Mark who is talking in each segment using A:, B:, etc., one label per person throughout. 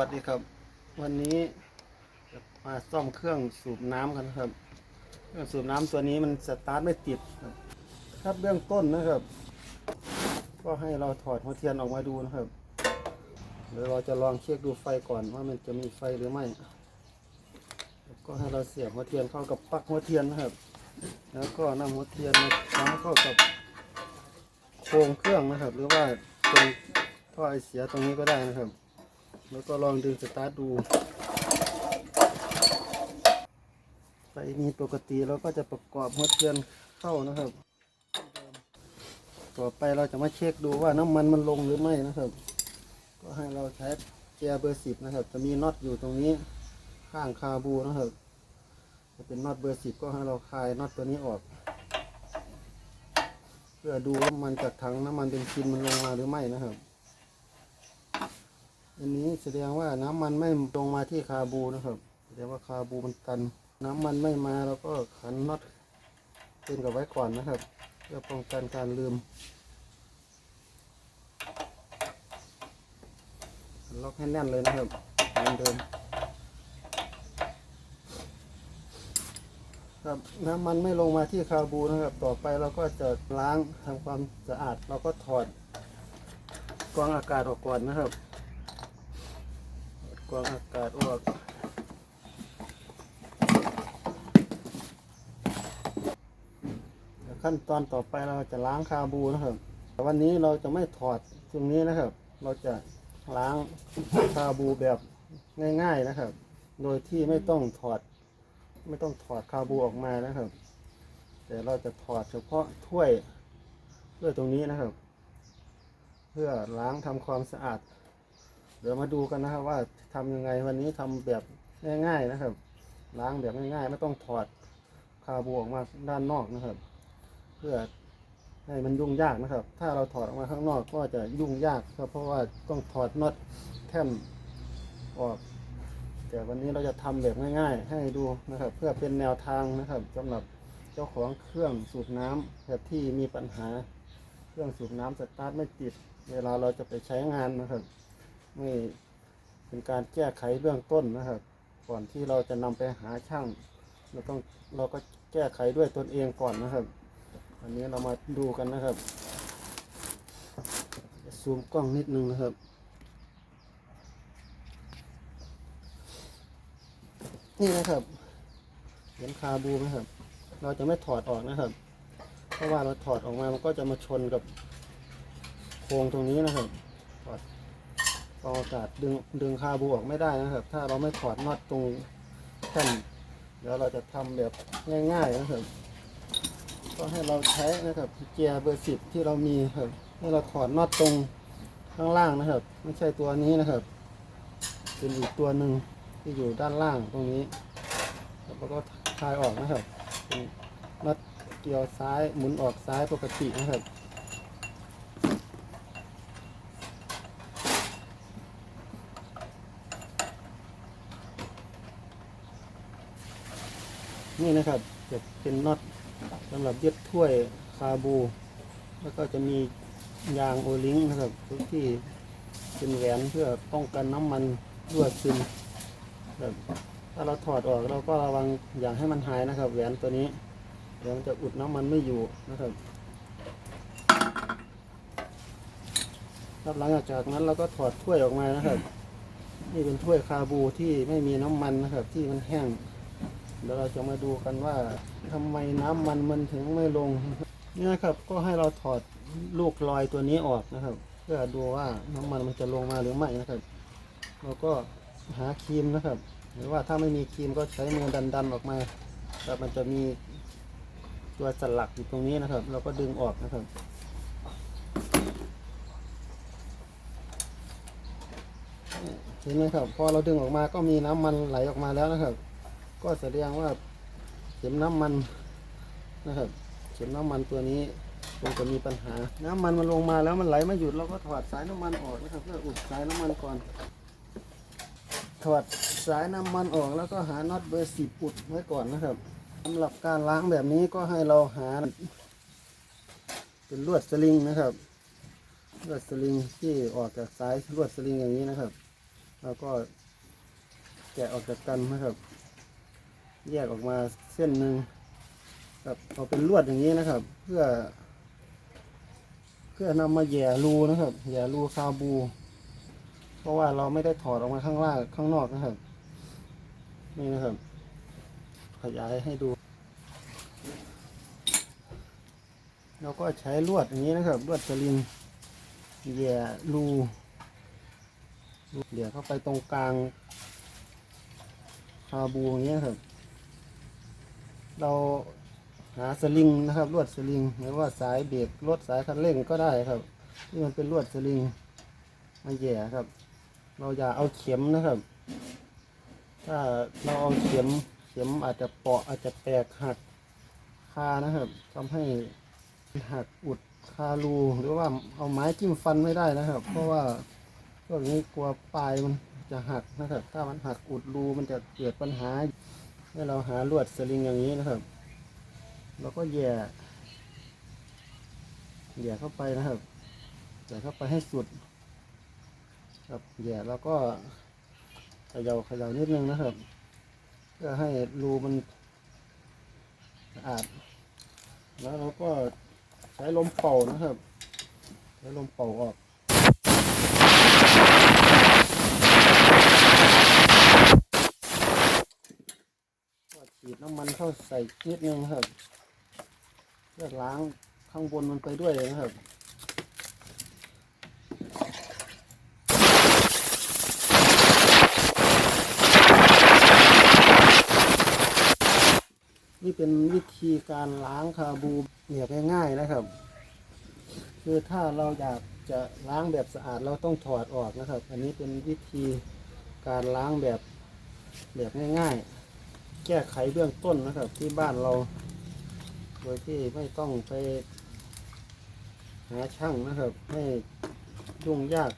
A: สวัสดีครับ วันนี้จะมาซ่อมเครื่องสูบน้ำกันครับ เครื่องสูบน้ำตัวนี้มันสตาร์ทไม่ติดครับ ครับเบื้องต้นนะครับ ก็ให้เราถอดหัวเทียนออกมาดูนะครับเดี๋ยวเราจะลองเช็คดูไฟก่อนว่ามันจะมีไฟหรือไม่ ก็ให้เราเสียบหัวเทียนเข้ากับปลั๊กหัวเทียนนะครับ แล้วก็นำหัวเทียนมาค้างเข้ากับโครงเครื่องนะครับ หรือว่าตรงท่อไอเสียตรงนี้ก็ได้นะครับ แล้วก็ลองดึงสตาร์ทดูไฟมีปกติเราก็จะประกอบหัวเทียนเข้านะครับ ต่อไปเราจะมาเช็คดูว่าน้ำมันมันลงหรือไม่นะครับ ก็ให้เราใช้แกยร์เบอร์สิบนะครับ จะมีน็อตอยู่ตรงนี้ข้างคาบูนะครับจะเป็นน็อตเบอร์สิบก็ให้เราคลายน็อตตัวนี้ออก เพื่อดูว่ามันจากถังน้ำมันเบนซินมันลงมาหรือไม่นะครับ อันนี้แสดงว่าน้ำมันไม่ตรงมาที่คาบูนะครับแสดงว่าคาบูมันตัน น้ำมันไม่มาเราก็ขันน็อตเป็นกับไว้ก่อนนะครับ เพื่อป้องกันการลืมล็อกให้แน่นเลยนะครับเหมือนเดิมครับน้ำมันไม่ลงมาที่คาบูนะครับ ต่อไปเราก็จะล้างทำความสะอาด เราก็ถอดกรองอากาศออกก่อนนะครับ กรองอากาศออกขั้นตอนต่อไปเราจะล้างคาบูนะครับ แต่วันนี้เราจะไม่ถอดตรงนี้นะครับ เราจะล้างคาบูแบบง่าย ๆนะครับ โดยที่ไม่ต้องถอด ไม่ต้องถอดคาบูออกมานะครับ แต่เราจะถอดเฉพาะถ้วยถ้วยตรงนี้นะครับ เพื่อล้างทำความสะอาด เดี๋ยวมาดูกันนะครับ ว่าทำยังไงวันนี้ทำแบบง่าย ๆนะครับ ล้างแบบง่ายๆ ไม่ต้องถอดคาบูออกมาด้านนอกนะครับ เพื่อให้มันยุ่งยากนะครับ ถ้าเราถอดออกมาข้างนอกก็จะยุ่งยากครับเพราะว่าต้องถอดน็อตแท่นออก แต่วันนี้เราจะทำแบบง่าย ๆ ให้ดูนะครับ เพื่อเป็นแนวทางนะครับสำหรับเจ้าของเครื่องสูบน้ำแบบที่มีปัญหา เครื่องสูบน้ำสตาร์ทไม่ติด เวลาเราจะไปใช้งานนะครับ ไม่เป็นการแก้ไขเบื้องต้นนะครับ ก่อนที่เราจะนำไปหาช่าง เราต้องเราก็แก้ไขด้วยตนเองก่อนนะครับ อันนี้เรามาดูกันนะครับซูมกล้องนิดนึงนะครับนี่นะครับเห็นคาบูไหมครับ เราจะไม่ถอดออกนะครับ เพราะว่าเราถอดออกมามันก็จะมาชนกับโครงตรงนี้นะครับ ฟองอากาศดึงดึงคาบูออกไม่ได้นะครับ ถ้าเราไม่ถอดน็อตตรงแท่นเดี๋ยวเราจะทำแบบง่ายๆนะครับ ก็ให้เราใช้นะครับเกียร์เบอร์สิบที่เรามีครับให้เราถอดน็อตตรงข้างล่างนะครับ ไม่ใช่ตัวนี้นะครับ เป็นอีกตัวหนึ่งที่อยู่ด้านล่างตรงนี้แล้วก็คลายออกนะครับนน็อตเกี่ยวซ้ายหมุนออกซ้ายปกตินะครับ นี่นะครับจะเป็นน็อตสำหรับยึดถ้วยคาบู แล้วก็จะมียางโอลิงนะครับที่เป็นแหวนเพื่อป้องกันน้ำมันรั่วซึมแบบถ้าเราถอดออกเราก็ระวังอย่าให้มันหายนะครับ แหวนตัวนี้เดี๋ยวมันจะอุดน้ำมันไม่อยู่นะครับครับหลังจากนั้นเราก็ถอดถ้วยออกมานะครับ นี่เป็นถ้วยคาบูที่ไม่มีน้ำมันนะครับ ที่มันแห้ง เดี๋ยวเราจะมาดูกันว่าทำไมน้ำมันมันถึงไม่ลงนี่นะครับ ก็ให้เราถอดลูกลอยตัวนี้ออกนะครับ เพื่อดูว่าน้ำมันมันจะลงมาหรือไม่นะครับเราก็หาครีมนะครับ หรือว่าถ้าไม่มีครีมก็ใช้มือดันๆออกมาแต่มันจะมีตัวสลักอยู่ตรงนี้นะครับ เราก็ดึงออกนะครับเห็นไหมครับ พอเราดึงออกมาก็มีน้ำมันไหลออกมาแล้วนะครับ ก็แสดงว่าเข็มน้ำมันนะครับ เข็มน้ำมันตัวนี้คงจะมีปัญหา น้ำมันมันลงมาแล้วมันไหลไม่หยุดเราก็ถอดสายน้ำมันออกนะครับเพื่ออุดสายน้ำมันก่อน ถอดสายน้ำมันออกแล้วก็หาน็อตเบอร์สิบอุดไว้ก่อนนะครับสำหรับการล้างแบบนี้ก็ให้เราหา เป็นลวดสลิงนะครับลวดสลิงที่ออกจากสายลวดสลิงอย่างนี้นะครับเราก็แกะออกจากกันนะครับ แยกออกมาเส้นหนึ่งครับเอาเป็นลวดอย่างนี้นะครับ เพื่อ เพื่อนำมาแย่รูนะครับแย่รูคาบู เพราะว่าเราไม่ได้ถอดออกมาข้างล่างข้างนอกนะครับ นี่นะครับ ขยายให้ดูเราก็ใช้ลวดอย่างนี้นะครับลวดสลิงแย่รูเดี๋ยวเข้าไปตรงกลางคาบูอย่างเงี้ยครับ เราหาสลิงนะครับลวดสลิงหรือว่าสายเบรกรถสายคันเร่งก็ได้ครับ ที่มันเป็นลวดสลิงมาแย่ครับ เราอย่าเอาเข็มนะครับ ถ้าเราเอาเข็มเข็มอาจจะเปาะอาจจะแตกหักคานะครับทำให้หักอุดคารูหรือว่าเอาไม้จิ้มฟันไม่ได้นะครับ เพราะว่าพวกนี้กลัวปลายมันจะหักนะครับ ถ้ามันหักอุดรูมันจะเกิดปัญหา ให้เราหาลวดสลิงอย่างนี้นะครับ เราก็แย่แย่เข้าไปนะครับแย่เข้าไปให้สุด ครับแย่แล้วก็เขย่าเขย่านิดนึงนะครับ เพื่อให้รูมันสะอาด แล้วเราก็ใช้ลมเป่านะครับ ใช้ลมเป่าออก ก็ ฉีดน้ำมันเข้าใส่นิดนึงครับเพื่อล้างข้างบนมันไปด้วยนะครับนี่เป็นวิธีการล้างคาบูแบบง่ายๆนะครับ คือถ้าเราอยากจะล้างแบบสะอาดเราต้องถอดออกนะครับ อันนี้เป็นวิธีการล้างแบบแบบง่าย ๆ แก้ไขเบื้องต้นนะครับ ที่บ้านเรา โดยที่ไม่ต้องไป หาช่างนะครับให้ยุ่งยาก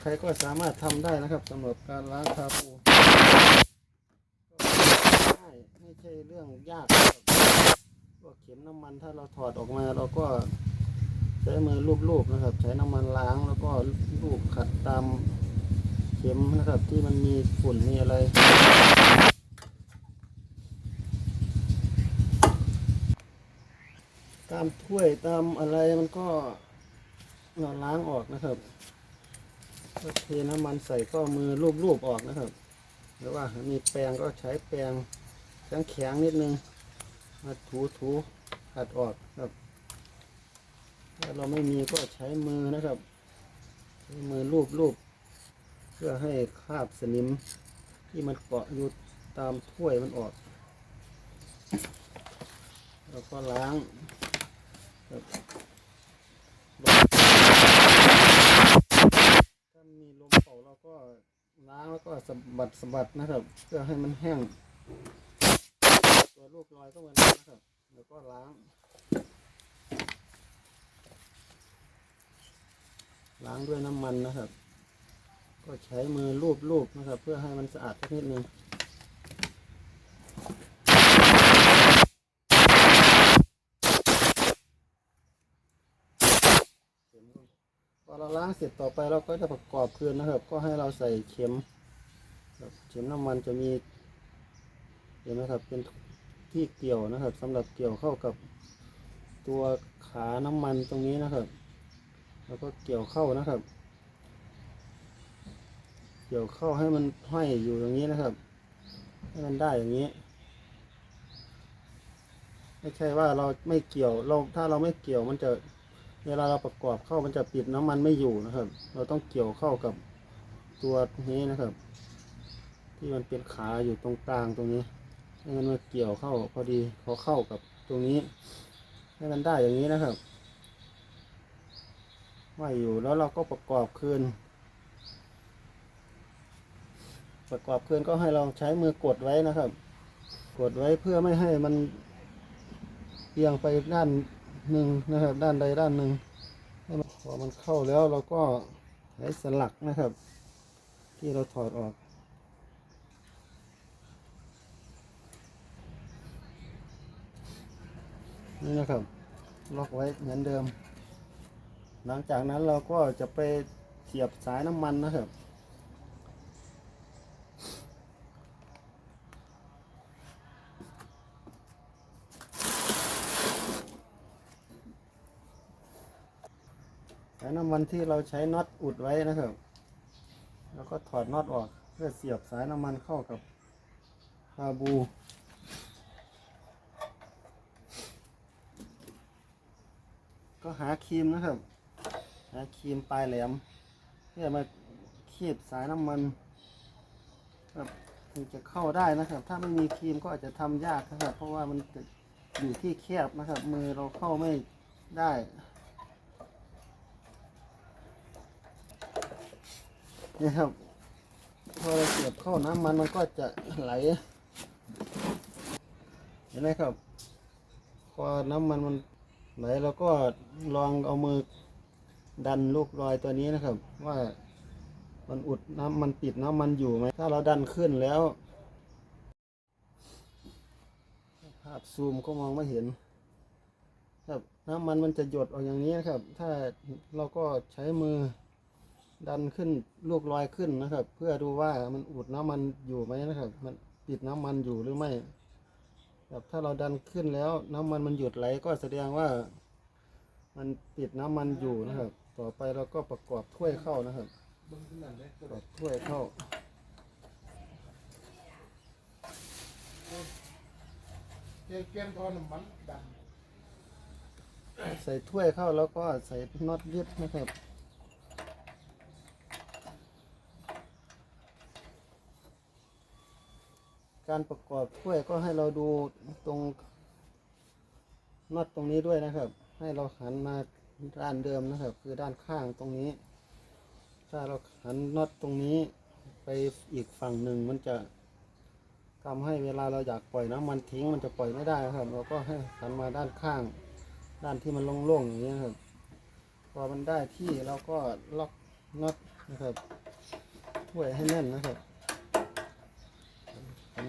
A: ใครๆก็สามารถทำได้นะครับสำหรับการล้างคาบูง่ายไม่ใช่เรื่องยากพวกเข็มน้ำมันถ้าเราถอดออกมาเราก็ใช้มือลูบๆนะครับ ใช้น้ำมันล้างแล้วก็ลูบขัดตามเข็มนะครับ ที่มันมีฝุ่นมีอะไร ตามถ้วยตามอะไรมันก็เราล้างออกนะครับก็เทน้ำมันใส่ก็มือลูบๆออกนะครับ หรือว่ามีแปรงก็ใช้แปรงแข็งแข็งๆนิดนึง มาถูๆขัดออกครับ ถ้าเราไม่มีก็ใช้มือนะครับ ใช้มือลูบลูบเพื่อให้คราบสนิมที่มันเกาะอยู่ตามถ้วยมันออก แล้วก็ล้าง ถ้ามีลมเป่าเราก็ล้างแล้วก็สะบัดสะบัดนะครับ เพื่อให้มันแห้ง ตัวลูกลอยก็เหมือนกันนะครับ แล้วก็ล้าง ล้างด้วยน้ำมันนะครับ ก็ใช้มือลูบๆนะครับ เพื่อให้มันสะอาดสักนิดนึง พอเราล้างเสร็จต่อไปเราก็จะประกอบคืนนะครับ ก็ให้เราใส่เข็มครับเข็มน้ำมันจะมีเห็นไหมครับเป็นที่เกี่ยวนะครับสำหรับเกี่ยวเข้ากับตัวขาน้ำมันตรงนี้นะครับ แล้วก็เกี่ยวเข้านะครับ เกี่ยวเข้าให้มันห้อยอยู่อย่างนี้นะครับ ให้มันได้อย่างนี้ ไม่ใช่ว่าเราไม่เกี่ยวเราถ้าเราไม่เกี่ยวมันจะ เวลาเราประกอบเข้ามันจะปิดน้ำมันไม่อยู่นะครับ เราต้องเกี่ยวเข้ากับตัวนี้นะครับ ที่มันเป็นขาอยู่ตรงกลางตรงนี้ให้มันมาเกี่ยวเข้าพอดีพอเข้ากับตรงนี้ ให้มันได้อย่างนี้นะครับว่าอยู่แล้วเราก็ประกอบคืน ประกอบคืนก็ให้เราใช้มือกดไว้นะครับ กดไว้เพื่อไม่ให้มันเอียงไปด้าน หนึ่งนะครับ ด้านใดด้านหนึ่งพอมันเข้าแล้วเราก็ใช้สลักนะครับ ที่เราถอดออกนี่นะครับ ล็อกไว้เหมือนเดิม หลังจากนั้นเราก็จะไปเสียบสายน้ำมันนะครับายน้ำมันที่เราใช้น็อตอุดไว้นะครับ แล้วก็ถอดน็อตออกเพื่อเสียบสายน้ำมันเข้ากับคาบูก็หาครีมนะครับ หาครีมปลายแหลมเพื่อมาคีบสายน้ำมันครับถึงจะเข้าได้นะครับ ถ้าไม่มีครีมก็อาจจะทำยากนะครับ เพราะว่ามันจะอยู่ที่แคบนะครับ มือเราเข้าไม่ได้ นี่ครับพอเราเสียบเข้าน้ำมันมันก็จะไหล เห็นไหมครับ พอน้ำมันมันไหลเราก็ลองเอามือดันลูกรอยตัวนี้นะครับ ว่ามันอุดน้ำมันปิดน้ำมันอยู่ไหมถ้าเราดันขึ้นแล้วภาพซูมก็มองไม่เห็น ครับน้ำมันมันจะหยดออกอย่างนี้นะครับ ถ้าเราก็ใช้มือ ดันขึ้นลูกรอยขึ้นนะครับ เพื่อดูว่ามันอุดน้ำมันอยู่ไหมนะครับ มันปิดน้ำมันอยู่หรือไม่ครับถ้าเราดันขึ้นแล้วน้ำมันมันหยุดไหลก็แสดงว่า มันปิดน้ำมันอยู่นะครับ ต่อไปเราก็ประกอบถ้วยเข้านะครับประกอบถ้วยเข้า
B: เกี่ยเกี่ยนทอนมันดัน
A: ใส่ถ้วยเข้าแล้วก็ใส่น็อตยึดนะครับ การประกอบถ้วยก็ให้เราดูตรงน็อตตรงนี้ด้วยนะครับ ให้เราหันมาด้านเดิมนะครับ คือด้านข้างตรงนี้ ถ้าเราหันน็อตตรงนี้ไปอีกฝั่งหนึ่งมันจะทำให้เวลาเราอยากปล่อยน้ำมันทิ้งมันจะปล่อยไม่ได้ครับ เราก็ให้หันมาด้านข้าง ด้านที่มันโล่งๆอย่างนี้นครับ พอมันได้ที่เราก็ล็อกน็อตนะครับถ้วยให้แน่นนะครับ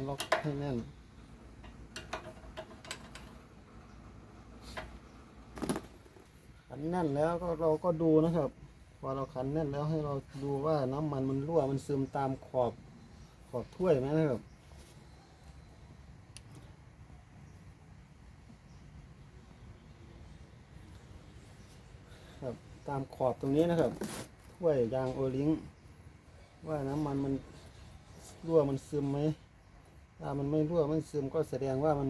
A: ล็อกให้แน่น ขันแน่นแล้วก็เราก็ดูนะครับ พอเราขันแน่นแล้วให้เราดูว่าน้ำมันมันรั่วมันซึมตามขอบขอบถ้วยไหมนะครับครับตามขอบตรงนี้นะครับถ้วยยางโอลิงว่าน้ำมันมันรั่วมันซึมไหม ถ้ามันไม่รั่วไม่ซึมก็แสดงว่ามัน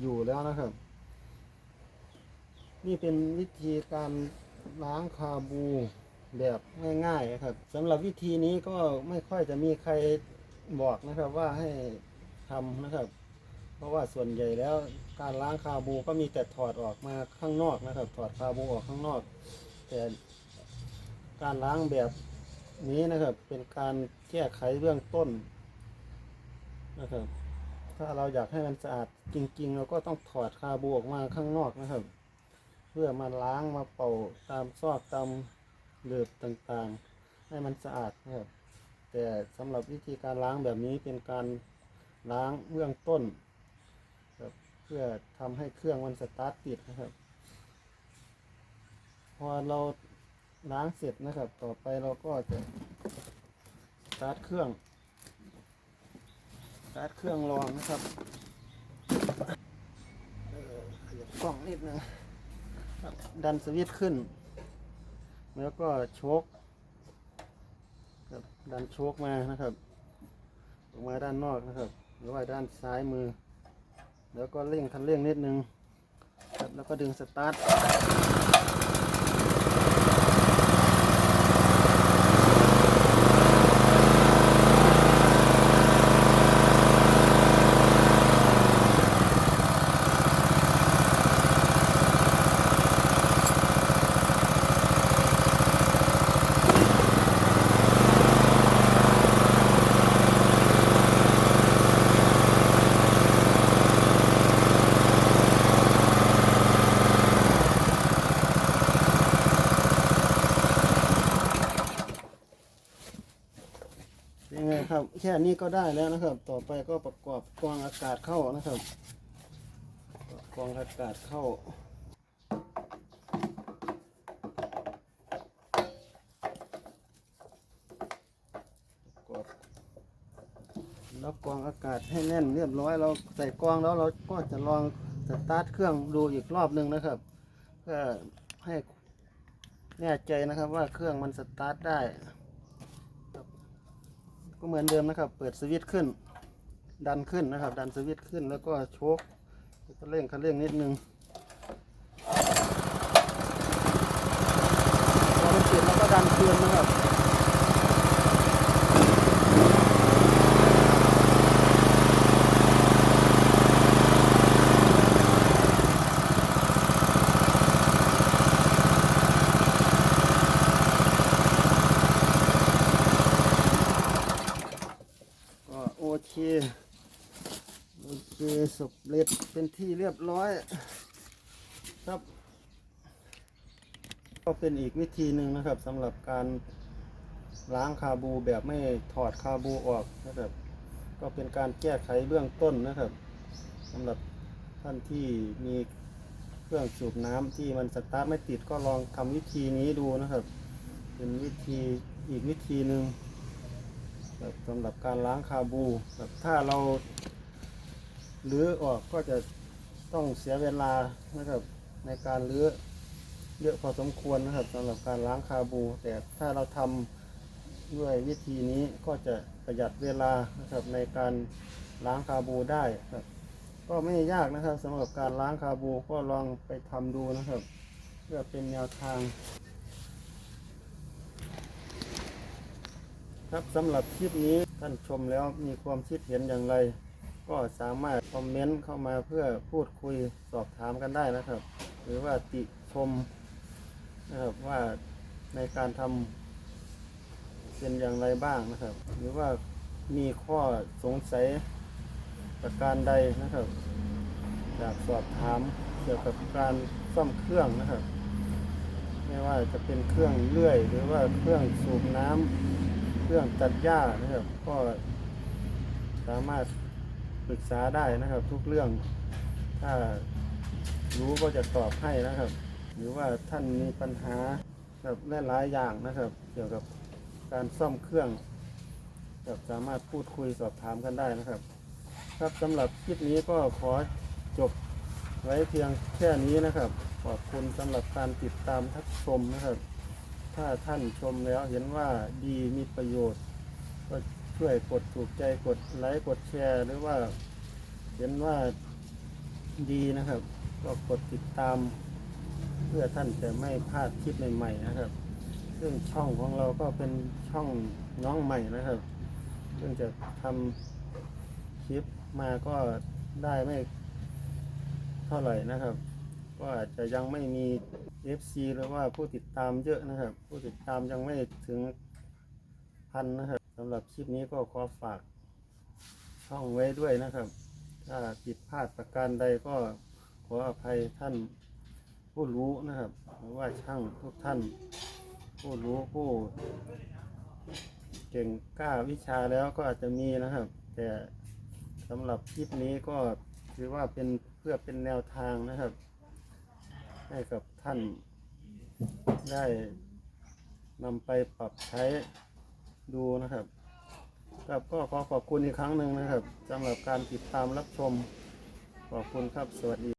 A: อยู่แล้วนะครับ นี่เป็นวิธีการล้างคาบูแบบง่ายๆนะครับสำหรับวิธีนี้ก็ไม่ค่อยจะมีใครบอกนะครับว่าให้ทำนะครับ เพราะว่าส่วนใหญ่แล้วการล้างคาบูก็มีแต่ถอดออกมาข้างนอกนะครับ ถอดคาบูออกข้างนอก แต่การล้างแบบนี้นะครับ เป็นการแก้ไขเบื้องต้น นะครับ ถ้าเราอยากให้มันสะอาดจริง ๆ เราก็ต้องถอดคาบูออกมาข้างนอกนะครับ เพื่อมาล้างมาเป่าตามซอกตามเหลือบต่างๆ ให้มันสะอาดนะครับ แต่สำหรับวิธีการล้างแบบนี้เป็นการล้างเบื้องต้นครับเพื่อทำให้เครื่องมันสตาร์ทติดนะครับ พอเราล้างเสร็จนะครับ ต่อไปเราก็จะสตาร์ทเครื่องาร์ทเครื่องรองนะครับขยับกล้องนิดนึงดันสวิตช์ขึ้น แล้วก็โชกคดันโชกมานะครับ ออกมาด้านนอกนะครับ หรือว่าด้านซ้ายมือ แล้วก็เร่งคันเร่งนิดนึงครับแล้วก็ดึงสตาร์ท ครับ แค่นี้ก็ได้แล้วนะครับ ต่อไปก็ประกอบกรองอากาศเข้านะครับกรองอากาศเข้าแล้วกรองอากาศให้แน่นเรียบร้อยเราใส่กรองแล้วเราก็จะลองสตาร์ทเครื่องดูอีกรอบหนึ่งนะครับ เพื่อให้แน่ใจนะครับว่าเครื่องมันสตาร์ทได้ ก็เหมือนเดิมนะครับ เปิดสวิตช์ขึ้น ดันขึ้นนะครับ ดันสวิตช์ขึ้นแล้วก็โชคแล้วก็เร่งคันเร่งนิดนึงพอมันติดแล้วก็ดันคืนนะครับ ก็โอเค โอเคสบ เร็จเป็นที่เรียบร้อย ครับ ก็เป็นอีกวิธีหนึ่งนะครับสำหรับการล้างคาบูแบบไม่ถอดคาบูออกนะครับ ก็เป็นการแก้ไขเบื้องต้นนะครับสำหรับท่านที่มีเครื่องสูบน้ำที่มันสตาร์ทไม่ติดก็ลองทำวิธีนี้ดูนะครับ เป็นวิธีอีกวิธีหนึ่งสำหรับการล้างคาบูแบบถ้าเรา ลื้อออกก็จะต้องเสียเวลานะครับในการลื้อเยอะพอสมควรนะครับสำหรับการล้างคาบู แต่ถ้าเราทำด้วยวิธีนี้ก็จะประหยัดเวลานะครับในการล้างคาบูได้ครับ ก็ไม่ยากนะครับสำหรับการล้างคาบูก็ลองไปทำดูนะครับ เพื่อเป็นแนวทาง ครับสำหรับคลิปนี้ท่านชมแล้วมีความคิดเห็นอย่างไร ก็สามารถคอมเมนต์เข้ามาเพื่อพูดคุยสอบถามกันได้นะครับ หรือว่าติชมนะครับว่าในการทำเป็นอย่างไรบ้างนะครับ หรือว่ามีข้อสงสัยประการใดนะครับอยากสอบถามเกี่ยวกับการซ่อมเครื่องนะครับ ไม่ว่าจะเป็นเครื่องเลื่อย หรือว่าเครื่องสูบน้ำเครื่องตัดหญ้านะครับ ก็สามารถ ปรึกษาได้นะครับ ทุกเรื่อง ถ้ารู้ก็จะตอบให้นะครับ หรือว่าท่านมีปัญหาแบบหลายๆอย่างนะครับ เกี่ยวกับการซ่อมเครื่องแบบสามารถพูดคุยสอบถามกันได้นะครับ ครับสำหรับคลิปนี้ก็ขอจบไว้เพียงแค่นี้นะครับ ขอบคุณสำหรับการติดตามทักชมนะครับ ถ้าท่านชมแล้วเห็นว่าดีมีประโยชน์ก็ ช่วยกดถูกใจกดไลค์กดแชร์หรือว่าเห็นว่าดีนะครับ ก็กดติดตาม เพื่อท่านจะไม่พลาดคลิปใหม่ๆนะครับ ซึ่งช่องของเราก็เป็นช่องน้องใหม่นะครับเพิ่งจะทำคลิปมาก็ได้ไม่เท่าไหร่นะครับ ก็อาจจะยังไม่มี FC หรือว่าผู้ติดตามเยอะนะครับ ผู้ติดตามยังไม่ถึงพันนะครับ สำหรับคลิปนี้ก็ขอฝากช่องไว้ด้วยนะครับ ถ้าผิดพลาดประการใดก็ขออภัยท่านผู้รู้นะครับหรือว่าช่างทุกท่าน ผู้รู้ผู้เก่งกล้าวิชาแล้วก็อาจจะมีนะครับ แต่สำหรับคลิปนี้ก็ถือว่าเป็นเพื่อเป็นแนวทางนะครับ ให้กับท่านได้นำไปปรับใช้ ดูนะครับครับก็ขอขอบคุณอีกครั้งหนึ่งนะครับสำหรับการติดตามรับชม ขอบคุณครับ สวัสดี